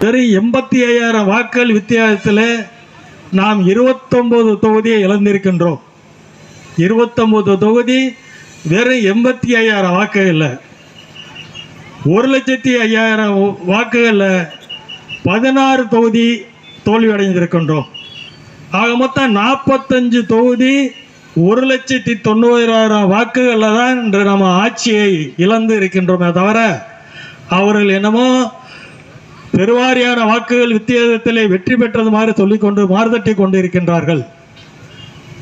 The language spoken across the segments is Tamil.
வெறும் எண்பத்தி ஐயாயிரம் வாக்குகள் வித்தியாசத்தில் நாம் இருபத்தொன்பது தொகுதியை இழந்திருக்கின்றோம். இருபத்தொம்போது தொகுதி வெறும் எண்பத்தி ஐயாயிரம் வாக்குகளில் ஒரு லட்சத்தி ஐயாயிரம் வாக்குகளில் பதினாறு தொகுதி தோல்வி அடைந்திருக்கின்றோம் ஆக மொத்தம் நாற்பத்தஞ்சு தொகுதி ஒரு லட்சத்தி தொண்ணூறாயிரம் வாக்குகளில் தான் இன்று நம்ம ஆட்சியை இழந்து இருக்கின்றோமே தவிர அவர்கள் என்னமோ பெருவாரியான வாக்குகள் வித்தியாசத்திலே வெற்றி பெற்றது மாதிரி சொல்லிக்கொண்டு மாறுதட்டி கொண்டிருக்கின்றார்கள்.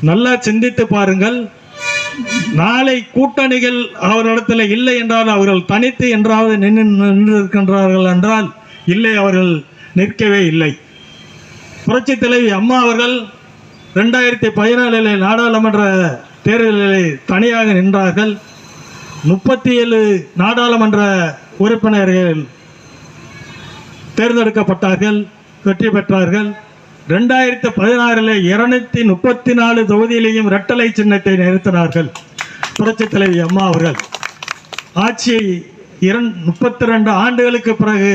நல்லா சிந்தித்து பாருங்கள். நாளை கூட்டணிகள் அவர்களிடத்தில் இல்லை என்றால் அவர்கள் தனித்து என்றாவது நின்று நின்றிருக்கின்றார்கள் என்றால் இல்லை அவர்கள் நிற்கவே இல்லை. புரட்சி தலைவி அம்மா அவர்கள் ரெண்டாயிரத்தி பதினாலில் நாடாளுமன்ற தேர்தலிலே தனியாக நின்றார்கள். முப்பத்தி ஏழு நாடாளுமன்ற உறுப்பினர்கள் தேர்ந்தெடுக்கப்பட்டார்கள் வெற்றி பெற்றார்கள். ரெண்டாயிரத்தி பதினாறில் இருநூத்தி முப்பத்தி நாலு தொகுதியிலேயும் இரட்டலை சின்னத்தை நிறுத்தினார்கள் புரட்சி தலைவி அம்மா அவர்கள். ஆட்சியை இரண் முப்பத்தி ரெண்டு ஆண்டுகளுக்கு பிறகு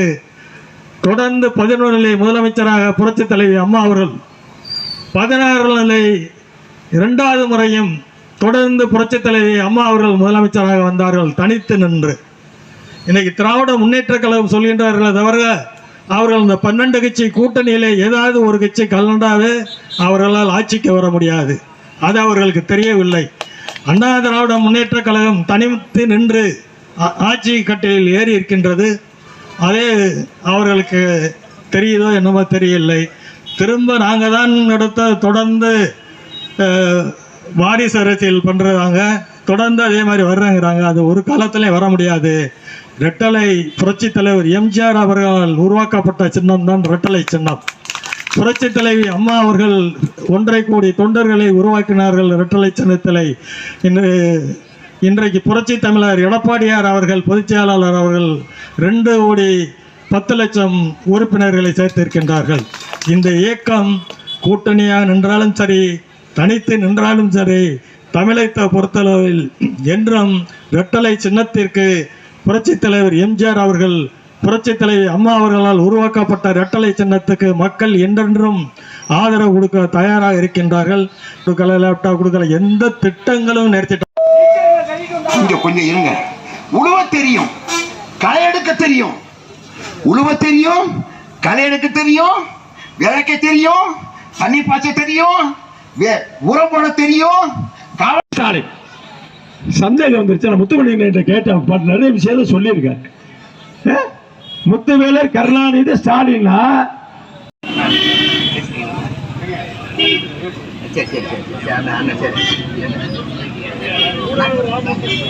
தொடர்ந்து பதினொன்றிலே முதலமைச்சராக புரட்சி தலைவி அம்மா அவர்கள் பதினாறு நிலை இரண்டாவது முறையும் தொடர்ந்து புரட்சி தலைவி அம்மா அவர்கள் முதலமைச்சராக வந்தார்கள் தனித்து நின்று. இன்னைக்கு திராவிட முன்னேற்ற கழகம் சொல்கின்றார்களே தவிர அவர்கள் இந்த பன்னெண்டு கட்சி கூட்டணியிலே ஏதாவது ஒரு கட்சி கலண்டாவே அவர்களால் ஆட்சிக்கு வர முடியாது. அது அவர்களுக்கு தெரியவில்லை. அண்ணா திராவிட முன்னேற்ற கழகம் தனித்து நின்று ஆ- ஆட்சி கட்டிலில் ஏறி இருக்கின்றது. அதே அவர்களுக்கு தெரியுதோ என்னமோ தெரியவில்லை. திரும்ப நாங்கள் தான் நடத்த தொடர்ந்து வாரிசு அரசியல் பண்ணுறாங்க தொடர்ந்து அதே மாதிரி வர்றேங்கிறாங்க. அது ஒரு காலத்திலே வர முடியாது. ரெட்டலை புரட்சி தலைவர் எம்ஜிஆர் அவர்களால் உருவாக்கப்பட்ட சின்னம் தான் ரெட்டலை சின்னம். புரட்சி தலைவி அம்மா அவர்கள் ஒன்றை கோடி தொண்டர்களை உருவாக்கினார்கள் ரெட்டலை சின்னத்திலே. இன்று இன்றைக்கு புரட்சி தமிழர் எடப்பாடியார் அவர்கள் பொதுச் செயலாளர் அவர்கள் ரெண்டு கோடி பத்து லட்சம் உறுப்பினர்களை சேர்த்திருக்கின்றார்கள். இந்த இயக்கம் கூட்டணியாக நின்றாலும் சரி தனித்து நின்றாலும் சரி தமிழகத்தை பொறுத்தளவில் என்றும் ரெட்டலை சின்னத்திற்கு புரட்சி தலைவர் எம்ஜிஆர் அவர்கள் புரட்சி தலைவி அம்மா அவர்களால் உருவாக்கப்பட்ட இரட்டலை சின்னத்துக்கு மக்கள் என்றென்றும் ஆதரவு கொடுக்க தயாராக இருக்கின்றார்கள். கொடுக்கல லேப்டாப் கொடுக்கல எந்த திட்டங்களும் நிறுத்திட்டு இங்க கொஞ்சம் இருங்க. உழுவ தெரியும் களை எடுக்க தெரியும். உழுவ தெரியும் களை எடுக்க தெரியும் விளக்க தெரியும் தண்ணி பாய்ச்ச தெரியும் வே- உரம் போட தெரியும். காவல் ஸ்டாலின் சந்தேகம் வந்துருச்சு. நான் முத்துமணிகிட்ட கேட்டேன். பட் நிறைய விஷயத்த சொல்லியிருக்காரு முத்துவேலர் கருணாநிதி ஸ்டாலினா? சரி சரி சரி. சரி.